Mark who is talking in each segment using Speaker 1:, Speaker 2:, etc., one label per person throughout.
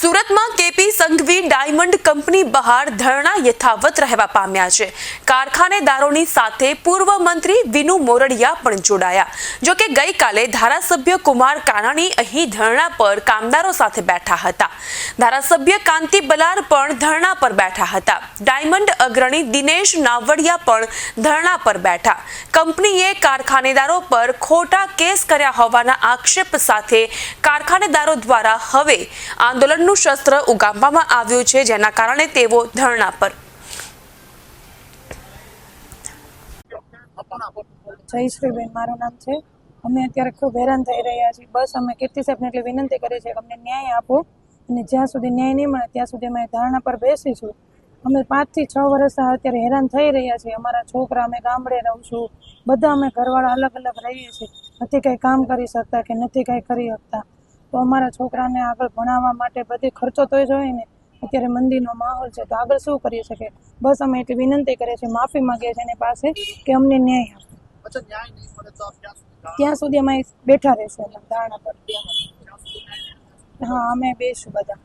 Speaker 1: સુરતમાં KP Sanghvi diamond company બહાર ધરણા યથાવત રહેવા પામ્યા છે. કારખાનેદારોની સાથે પૂર્વ મંત્રી વિનુ મોરડિયા પણ જોડાયા. જો કે ગઈકાલે ધારાસભ્ય કુમાર કાનાણી અહીં ધરણા પર કામદારો સાથે બેઠા હતા. ધારાસભ્ય કાંતિ બલાર પણ ધરણા પર બેઠા હતા. ડાયમંડ અગ્રણી દિનેશ નાવડિયા પણ ધરણા પર બેઠા. કંપનીએ કારખાનેદારો પર ખોટા કેસ કર્યા હોવાના આક્ષેપ સાથે કારખાનેદારો દ્વારા હવે આંદોલનનું શસ્ત્ર ઉગામવામાં આવ્યું છે, જેના કારણે તેઓ ધરણા પર જય
Speaker 2: જયશ્રીબેન મારું નામ છે. અમે અત્યારે ખૂબ હેરાન થઈ રહ્યા છીએ. બસ અમે કીર્તિ સાહેબને એટલી વિનંતી કરીએ છીએ કે અમને ન્યાય આપો અને જ્યાં સુધી ન્યાય નહીં મળે, ત્યાં સુધી અમે ધારણા પર બેસીશું. અમે પાંચથી છ વર્ષ અત્યારે હેરાન થઈ રહ્યા છીએ. અમારા છોકરા, અમે ગામડે રહું છું. બધા અમે ઘરવાળા અલગ અલગ રહીએ છીએ. નથી કંઈ કામ કરી શકતા કે નથી કંઈ કરી શકતા. તો અમારા છોકરાને આગળ ભણાવવા માટે બધી ખર્ચો તો જોઈએ ને. અત્યારે મંદીનો માહોલ છે તો આગળ શું કરી શકે? બસ અમે એટલી વિનંતી કરીએ છીએ માફી માંગીએ છીએ એની પાસે કે અમને ન્યાય આપો. ત્યાં સુધી અમે બેઠા રહેશે ધારણા પર. હા અમે બેસું બધા?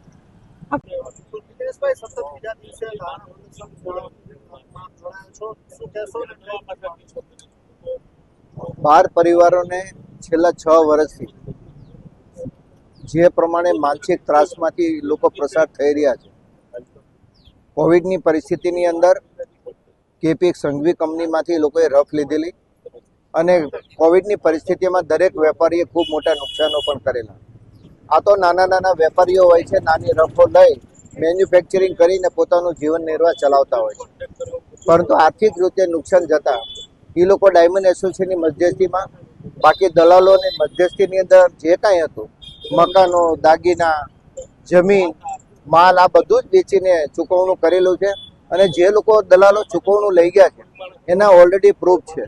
Speaker 3: બાર પરિવારોને છેલ્લા છ વર્ષથી જે પ્રમાણે માનસિક ત્રાસમાંથી લોકો પ્રસાર થઈ રહ્યા છે. કોવિડની પરિસ્થિતિની અંદર કેપી સંઘવી કંપનીમાંથી લોકોએ રફ લીધેલી અને કોવિડની પરિસ્થિતિમાં દરેક વેપારીએ ખૂબ મોટા નુકસાનો પણ કરેલા. આ તો નાના નાના વેપારીઓ હોય છે, નાની રફો લઈ મેન્યુફેક્ચરિંગ કરીને પોતાનું જીવન નિર્વાહ ચલાવતા હોય છે. પરંતુ આર્થિક રીતે નુકસાન જતા એ લોકો ડાયમંડ એસોસિએશનની મધ્યસ્થીમાં, બાકી દલાલોની મધ્યસ્થીની અંદર જે કાંઈ હતું મકાનો, દાગીના, જમીન, માલ આ બધું જ વેચીને ચૂકવણું કરેલું છે અને જે લોકો દલાલો ચૂકવણું લઈ ગયા છે, એના ઓલરેડી પ્રૂફ છે.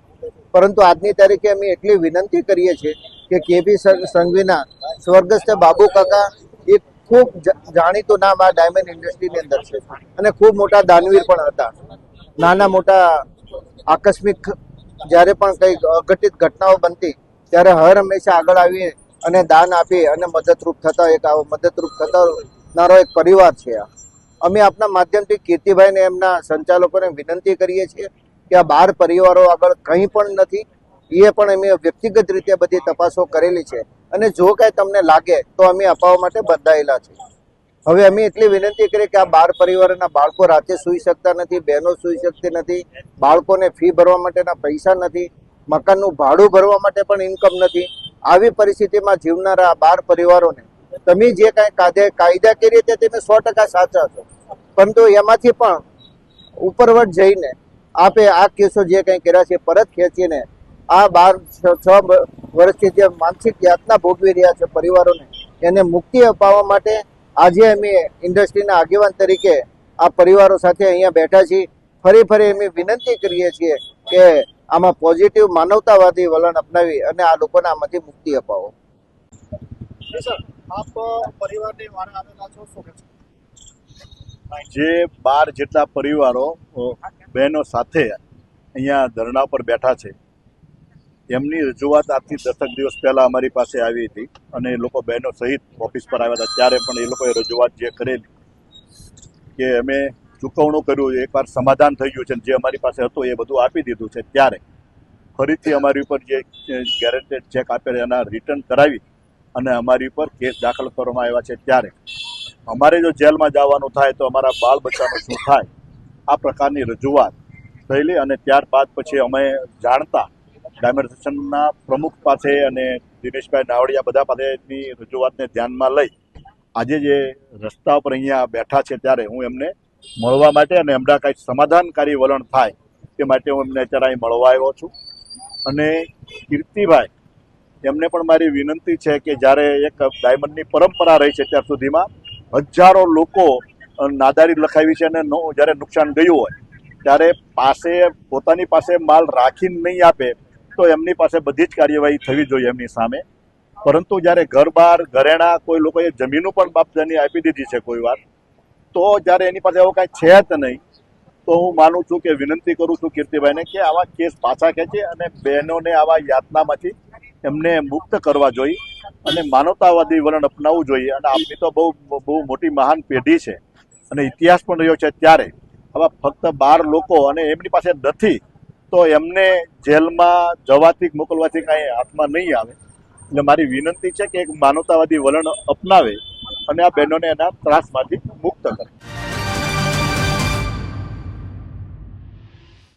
Speaker 3: પરંતુ આજની તારીખે અમે એટલી વિનંતી કરીએ છીએ કે કેબી સંઘવીના સ્વર્ગસ્થ બાબુ કાકા એ ખૂબ જાણીતું નામ આ ડાયમંડ ઇન્ડસ્ટ્રીની અંદર છે અને ખૂબ મોટા દાનવીર પણ હતા. નાના મોટા આકસ્મિક જ્યારે પણ કંઈક અઘટિત ઘટનાઓ બનતી, ત્યારે હર હંમેશા આગળ આવી અને દાન આપી અને મદદરૂપ થતા એક આવો મદદરૂપ થનારો એક પરિવાર છે આ. અમે આપના માધ્યમથી કીર્તિભાઈને એમના સંચાલકોને વિનંતી કરીએ છીએ કે આ બાર પરિવારો આગળ કંઈ પણ નથી એ પણ અમે વ્યક્તિગત રીતે બધી તપાસો કરેલી છે. અને જો કાંઈ તમને લાગે તો અમે અપાવવા માટે બંધાયેલા છે. હવે અમે એટલી વિનંતી કરીએ કે આ બાર પરિવારના બાળકો રાતે સૂઈ શકતા નથી, બહેનો સૂઈ શકતી નથી, બાળકોને ફી ભરવા માટેના પૈસા નથી, મકાનનું ભાડું ભરવા માટે પણ ઇન્કમ નથી. આવી પરિસ્થિતિમાં જીવનારા બાર પરિવારોને તમે જે કાંઈ કાયદે કાયદા કરી તે તમે સો ટકા સાચા છો. પરંતુ એમાંથી પણ ઉપરવટ જઈને આપે આ કેસો જે કંઈ કર્યા છે, પરત ખેંચીને આ બાર છ વર્ષથી જે માનસિક યાતના ભોગવી રહ્યા છે પરિવારોને, એને મુક્તિ અપાવવા માટે આજે અમે ઇન્ડસ્ટ્રીના આગેવાન તરીકે આ પરિવારો સાથે અહીંયા બેઠા છીએ. ફરી ફરી અમે વિનંતી કરીએ છીએ કે આમાં પોઝિટિવ માનવતાવાદી વલણ અપનાવી અને આ લોકોને આમાંથી મુક્તિ અપાવો.
Speaker 4: જી સર. આપ પરિવારની વારે આવેલા છો શું કહેશો
Speaker 5: જે બાર જેટલા પરિવારો બહેનો સાથે અહીંયા ધરણા પર બેઠા છે એમની રજૂઆત આજથી દસક દિવસ પહેલાં અમારી પાસે આવી હતી અને એ લોકો બહેનો સહિત ઓફિસ પર આવ્યા હતા. ત્યારે પણ એ લોકોએ રજૂઆત જે કરેલી કે અમે ચૂકવણું કર્યું એકવાર સમાધાન થઈ ગયું છે, જે અમારી પાસે હતું એ બધું આપી દીધું છે ત્યારે. ફરીથી અમારી ઉપર જે ગેરંટેડ ચેક આપેલ એના રિટર્ન કરાવી અને અમારી ઉપર કેસ દાખલ કરવામાં આવ્યા છે ત્યારે. અમારે જો જેલમાં જવાનું થાય તો અમારા બાળ બચ્ચાનું શું થાય? આ પ્રકારની રજૂઆત થયેલી અને ત્યારબાદ પછી અમે જાણતા ડાયમંડ પ્રમુખ પાસે અને દિનેશભાઈ નાવડિયા બધા પાસેની રજૂઆતને ધ્યાનમાં લઈ આજે જે રસ્તા ઉપર અહીંયા બેઠા છે ત્યારે હું એમને મળવા માટે અને એમના કાંઈ સમાધાનકારી વલણ થાય તે માટે હું એમને અત્યારે અહીં મળવા આવ્યો છું. અને કીર્તિભાઈ, એમને પણ મારી વિનંતી છે કે જ્યારે એક ડાયમંડની પરંપરા રહી છે ત્યાર સુધીમાં, હજારો લોકો નાદારી લખાવી છે અને જ્યારે નુકસાન ગયું હોય, ત્યારે પાસે, પોતાની પાસે માલ રાખીને નહીં આપે, તો એમની પાસે બધી જ કાર્યવાહી થવી જોઈએ એમની સામે. પરંતુ જ્યારે ઘર બાર ઘરેણા કોઈ લોકોએ જમીનો પણ બાપદાની આપી દીધી છે કોઈ વાર તો જ્યારે એની પાસે એવું કાંઈ છે જ નહીં, તો હું માનું છું કે વિનંતી કરું છું કીર્તિભાઈને કે આવા કેસ પાછા ખેંચે અને બહેનોને આવા યાતનામાંથી એમને મુક્ત કરવા જોઈએ અને માનવતાવાદી વલણ અપનાવવું જોઈએ. અને આપની તો બહુ બહુ મોટી મહાન પેઢી છે અને ઇતિહાસ પણ રહ્યો છે ત્યારે આવા ફક્ત બાર લોકો અને એમની પાસે નથી, તો એમને જેલમાં જવાથી મોકલવાથી કાંઈ હાથમાં નહીં આવે. એટલે મારી વિનંતી છે કે એક માનવતાવાદી વલણ અપનાવે અને આ બહેનોને એના ત્રાસમાંથી મુક્ત કરે.